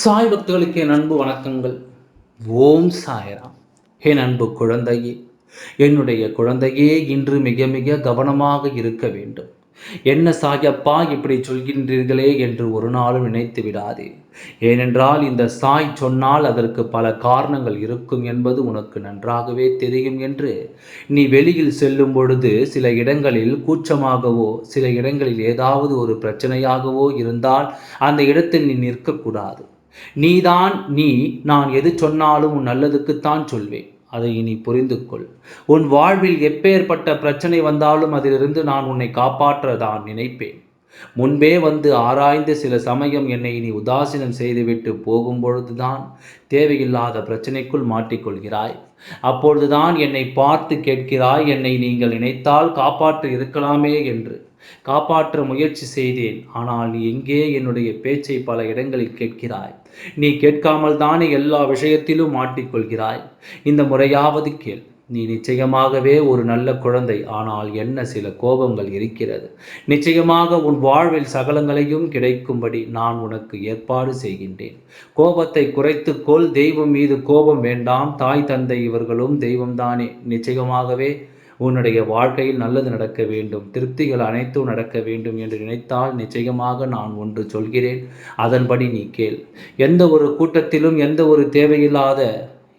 சாய் பக்தர்களுக்கு என் அன்பு வணக்கங்கள். ஓம் சாயராம். என் அன்பு குழந்தையே என்னுடைய குழந்தையே இன்று மிக மிக கவனமாக இருக்க வேண்டும். என்ன சாயப்பா இப்படி சொல்கின்றீர்களே என்று ஒரு நாளும் நினைத்து விடாதே. ஏனென்றால் இந்த சாய் சொன்னால் அதற்கு பல காரணங்கள் இருக்கும் என்பது உனக்கு நன்றாகவே தெரியும் என்று நீ வெளியில் செல்லும் பொழுது சில இடங்களில் கூச்சமாகவோ சில இடங்களில் ஏதாவது ஒரு பிரச்சனையாகவோ இருந்தால் அந்த இடத்தில் நீ நிற்கக்கூடாது. நீதான் நீ நான் எது சொன்னாலும் உன் நல்லதுக்குத்தான் சொல்வேன். அதை இனி புரிந்து கொள் உன் வாழ்வில் எப்பேற்பட்ட பிரச்சனை வந்தாலும் அதிலிருந்து நான் உன்னை காப்பாற்ற தான் நினைப்பேன். முன்பே வந்து ஆராய்ந்து சில சமயம் என்னை நீ உதாசீனம் செய்துவிட்டு போகும்பொழுதுதான் தேவையில்லாத பிரச்சனைக்குள் மாட்டிக்கொள்கிறாய். அப்பொழுதுதான் என்னை பார்த்து கேட்கிறாய் என்னை நீங்கள் நினைத்தால் காப்பாற்ற இருக்கலாமே என்று. காப்பாற்ற முயற்சி செய்தேன். ஆனால் நீ எங்கே என்னுடைய பேச்சை பல இடங்களில் கேட்கிறாய். நீ கேட்காமல் தானே எல்லா விஷயத்திலும் மாட்டிக்கொள்கிறாய். இந்த முறையாவது கேள். நீ நிச்சயமாகவே ஒரு நல்ல குழந்தை. ஆனால் என்ன சில கோபங்கள் இருக்கிறது. நிச்சயமாக உன் வாழ்வில் சகலங்களையும் கிடைக்கும்படி நான் உனக்கு ஏற்பாடு செய்கின்றேன். கோபத்தை குறைத்துக்கொள். தெய்வம் மீது கோபம் வேண்டாம். தாய் தந்தை இவர்களும் தெய்வம்தானே. நிச்சயமாகவே உன்னுடைய வாழ்க்கையில் நல்லது நடக்க வேண்டும். திருப்திகள் அனைத்தும் நடக்க வேண்டும் என்று நினைத்தால் நிச்சயமாக நான் ஒன்று சொல்கிறேன். அதன்படி நீ கேள். எந்த ஒரு கூட்டத்திலும் எந்த ஒரு தேவையில்லாத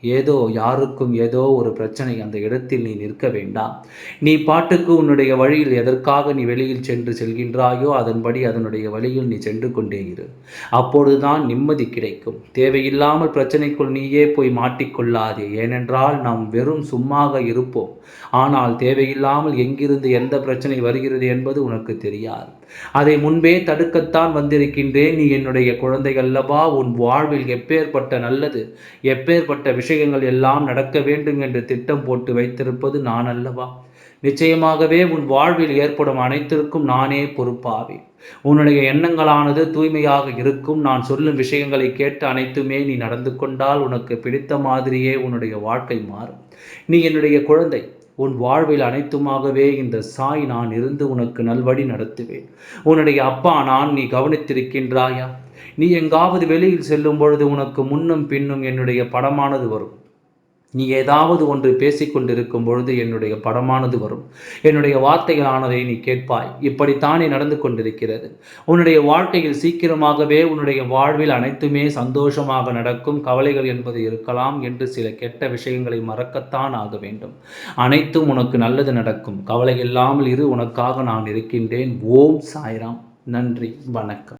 ஏதோ யாருக்கும் ஏதோ ஒரு பிரச்சனை அந்த இடத்தில் நீ நிற்க வேண்டாம். நீ பாட்டுக்கு உன்னுடைய வழியில் எதற்காக நீ வெளியில் சென்று செல்கின்றாயோ அதன்படி அதனுடைய வழியில் நீ சென்று கொண்டே இரு. அப்பொழுதுதான் நிம்மதி கிடைக்கும். தேவையில்லாமல் பிரச்சனைக்குள் நீயே போய் மாட்டிக்கொள்ளாதே. ஏனென்றால் நாம் வெறும் சும்மாக இருப்போம். ஆனால் தேவையில்லாமல் எங்கிருந்து எந்த பிரச்சனை வருகிறது என்பது உனக்கு தெரியாது. அதை முன்பே தடுக்கத்தான் வந்திருக்கின்றேன். நீ என்னுடைய குழந்தைகள் அல்லவா? உன் வாழ்வில் எப்பேற்பட்ட நல்லது எப்பேற்பட்ட விஷயங்கள் எல்லாம் நடக்க வேண்டும் என்று திட்டம் போட்டு வைத்திருப்பது நான் அல்லவா? நிச்சயமாகவே உன் வாழ்வில் ஏற்படும் அனைத்திற்கும் நானே பொறுப்பாவேன். உன்னுடைய எண்ணங்களானது தூய்மையாக இருக்கும். நான் சொல்லும் விஷயங்களை கேட்டு அனைத்துமே நீ நடந்து கொண்டால் உனக்கு பிடித்த மாதிரியே உன்னுடைய வாழ்க்கை மாறும். நீ என்னுடைய குழந்தை. உன் வாழ்வில் அனைத்துமாகவே இந்த சாய் நான் இருந்து உனக்கு நல்வழி நடத்துவேன். உன்னுடைய அப்பா நான் நீ கவனித்திருக்கின்றாயா? நீ எங்காவது வெளியில் செல்லும் பொழுது உனக்கு முன்னும் பின்னும் என்னுடைய படமானது வரும். நீ ஏதாவது ஒன்று பேசிக்கொண்டிருக்கும் பொழுது என்னுடைய படமானது வரும். என்னுடைய வார்த்தைகளானதை நீ கேட்பாய். இப்படித்தானே நடந்து கொண்டிருக்கிறது. உன்னுடைய வாழ்க்கையில் சீக்கிரமாகவே உன்னுடைய வாழ்வில் அனைத்துமே சந்தோஷமாக நடக்கும் கவலைகள் என்பது இருக்கலாம் என்று சில கெட்ட விஷயங்களை மறக்கத்தான் ஆக வேண்டும். அனைத்தும் உனக்கு நல்லது நடக்கும். கவலை இல்லாமல் இரு உனக்காக நான் இருக்கின்றேன். ஓம் சாய்ராம். நன்றி. வணக்கம்.